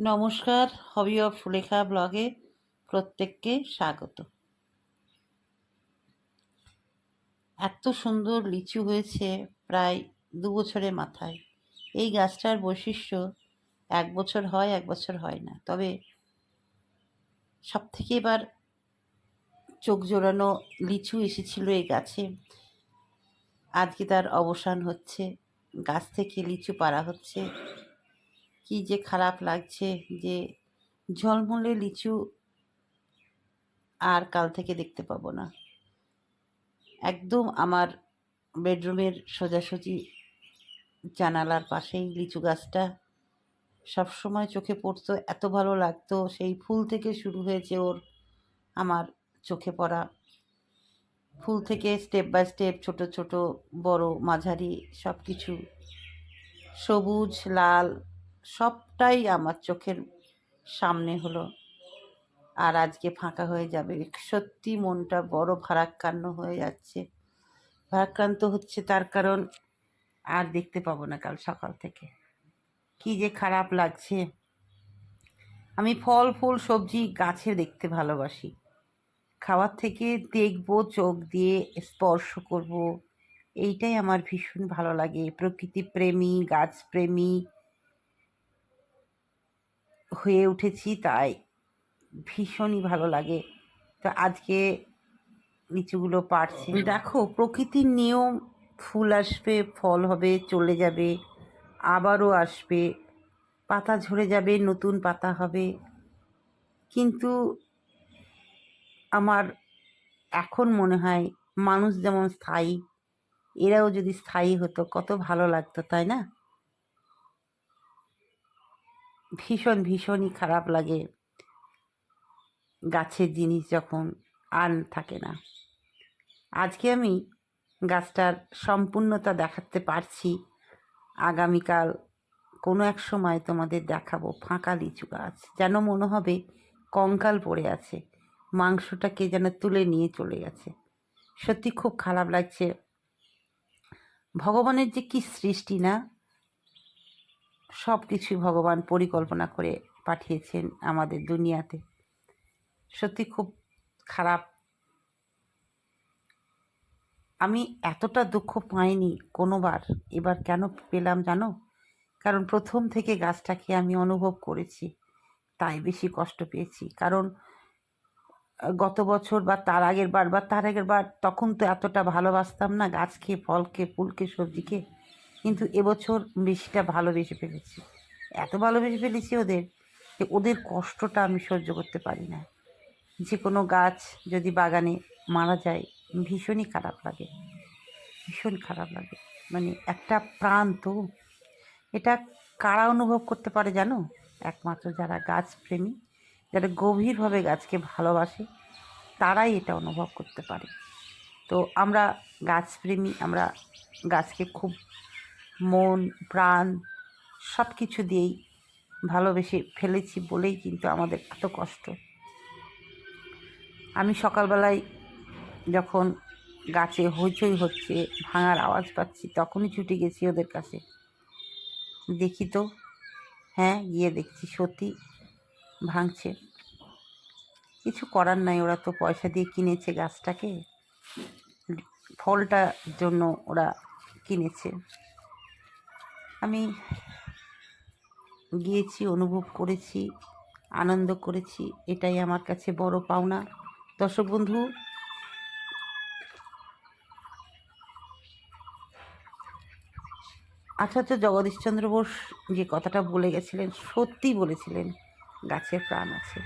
নমস্কার hobby of Sulekha ব্লগে প্রত্যেককে স্বাগত। এত সুন্দর লিচু হয়েছে প্রায় দু বছরের মাথায়। এই গাছটার বৈশিষ্ট্য এক বছর হয়, এক বছর হয় না। তবে সব থেকে এবার চোখ জোড়ানো লিচু এসেছিল এই গাছে। আজকে তার অবসান হচ্ছে। গাছ থেকে লিচু পাড়া হচ্ছে। কি যে খারাপ লাগছে যে ঝলমলে লিচু আর কাল থেকে দেখতে পাবো না। একদম আমার বেডরুমের সোজাসুজি জানালার পাশেই লিচু গাছটা। সবসময় চোখে পড়তো, এত ভালো লাগতো। সেই ফুল থেকে শুরু হয়েছে ওর আমার চোখে পড়া। ফুল থেকে স্টেপ বাই স্টেপ ছোট ছোট, বড়, মাঝারি সব কিছু সবুজ, লাল সবটাই আমার চোখের সামনে হলো। আর আজকে ফাঁকা হয়ে যাবে। সত্যি মনটা বড় ভারাক্রান্ত হয়ে যাচ্ছে। ভারাক্রান্ত হচ্ছে তার কারণ আর দেখতে পাবো না কাল সকাল থেকে। কি যে খারাপ লাগছে। আমি ফল, ফুল, সবজি গাছে দেখতে ভালোবাসি। খাওয়ার থেকে দেখব, চোখ দিয়ে স্পর্শ করব। এইটাই আমার ভীষণ ভালো লাগে। প্রকৃতি প্রেমী, গাছ প্রেমী হয়ে উঠেছি তাই ভীষণই ভালো লাগে। তো আজকে লিচুগুলো পারছি দেখো প্রকৃতির নিয়ম ফুল আসবে ফল হবে চলে যাবে আবারও আসবে পাতা ঝরে যাবে নতুন পাতা হবে। কিন্তু আমার এখন মনে হয় মানুষ যেমন স্থায়ী এরাও যদি স্থায়ী হতো কত ভালো লাগতো তাই না? ভীষণ, ভীষণই খারাপ লাগে। গাছের জিনিস যখন আর থাকে না। আজকে আমি গাছটার সম্পূর্ণতা দেখাতে পারছি। আগামীকাল কোনো এক সময় তোমাদের দেখাবো ফাঁকা লিচু গাছ। যেন মনে হবে কঙ্কাল পড়ে আছে। মাংসটাকে যেন তুলে নিয়ে চলে গেছে। সত্যি খুব খারাপ লাগছে। ভগবানের যে কি সৃষ্টি না? সব কিছুই ভগবান পরিকল্পনা করে পাঠিয়েছেন আমাদের দুনিয়াতে। সত্যি খুব খারাপ। আমি এতটা দুঃখ পাইনি কোনোবার। এবার কেন পেলাম জানো? কারণ প্রথম থেকে গাছটাকে আমি অনুভব করেছি, তাই বেশি কষ্ট পেয়েছি। কারণ, গত বছর বা তার আগের বার বা তার আগের বার তখন তো এতটা ভালোবাসতাম না গাছকে, ফলকে, ফুলকে, সবজিকে। কিন্তু এবছর বেশিটা ভালোবেসে ফেলেছি। এত ভালোবেসে ফেলেছি ওদের যে ওদের কষ্টটা আমি সহ্য করতে পারি না। যে কোনো গাছ যদি বাগানে মারা যায়, ভীষণই খারাপ লাগে। ভীষণ খারাপ লাগে। মানে একটা প্রাণ তো। এটা কারা অনুভব করতে পারে জানো? একমাত্র যারা গাছ প্রেমী যারা গভীরভাবে গাছকে ভালোবাসে, তারাই এটা অনুভব করতে পারে। তো আমরা গাছপ্রেমী, আমরা গাছকে খুব মন, প্রাণ সব কিছু দিয়েই ভালোবেসে ফেলেছি বলেই কিন্তু আমাদের এত কষ্ট। আমি সকালবেলায় যখন গাছে হইচই হচ্ছে, ভাঙার আওয়াজ পাচ্ছি, তখনই ছুটে গেছি ওদের কাছে। দেখি তো হ্যাঁ গিয়ে দেখছি সত্যি ভাঙছে। কিছু করার নাই, ওরা তো পয়সা দিয়ে কিনেছে গাছটাকে। ফলটার জন্য ওরা কিনেছে। আমি গিয়েছি, অনুভব করেছি, আনন্দ করেছি, এটাই আমার কাছে বড় পাওনা। দর্শক বন্ধু, আচার্য জগদীশচন্দ্র বোস যে কথাটা বলে গেছিলেন সত্যি বলেছিলেন, গাছের প্রাণ আছে।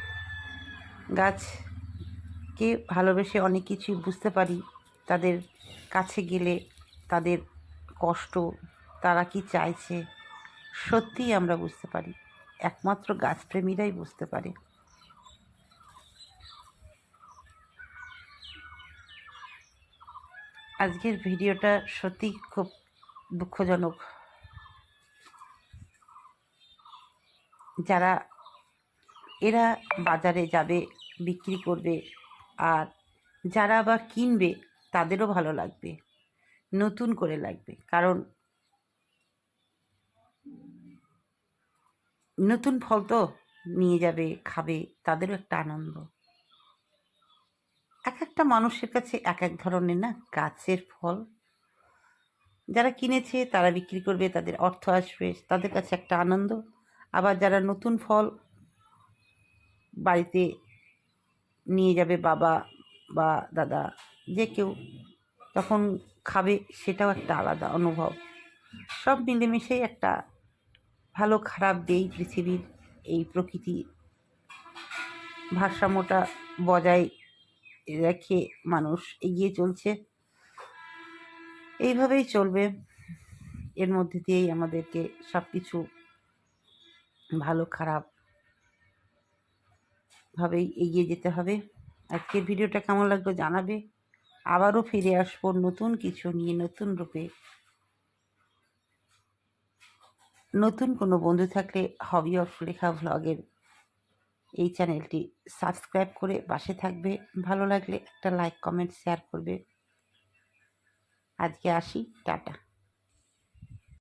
গাছকে ভালোবেসে অনেক কিছুই বুঝতে পারি, তাদের কাছে গেলে তাদের কষ্ট তারা কি চাইছে? সত্যিই আমরা বুঝতে পারি। একমাত্র গাছপ্রেমীরাই বুঝতে পারে। আজকের ভিডিওটা সত্যি খুব দুঃখজনক। যারা, এরা বাজারে যাবে, বিক্রি করবে, আর যারা বা কিনবে, তাদেরও ভালো লাগবে। নতুন করে লাগবে। কারণ নতুন ফল তো নিয়ে যাবে, খাবে, তাদেরও একটা আনন্দ। এক একটা মানুষের কাছে এক এক ধরনের না গাছের ফল। যারা কিনেছে তারা বিক্রি করবে, তাদের অর্থ আসবে, তাদের কাছে একটা আনন্দ। আবার যারা নতুন ফল বাড়িতে নিয়ে যাবে বাবা বা দাদা, যে কেউ তখন খাবে সেটাও একটা আলাদা অনুভব। সব মিলেমিশেই একটা ভালো খারাপ দিয়েই পৃথিবীর এই প্রকৃতি ভারসাম্যটা বজায় রেখে মানুষ এগিয়ে চলছে। এইভাবেই চলবে। এর মধ্যে দিয়েই আমাদেরকে সব কিছু ভালো, খারাপ ভাবেই এগিয়ে যেতে হবে। আজকের ভিডিওটা কেমন লাগল জানাবে। আবারও ফিরে আসব নতুন কিছু নিয়ে নতুন রূপে। নতুন কোনো বন্ধু থাকলে হবি অফ লেখা ভ্লগের এই চ্যানেলটি সাবস্ক্রাইব করে পাশে থাকবে। ভালো লাগলে একটা লাইক, কমেন্ট শেয়ার করবে। আজকে আসি, টাটা।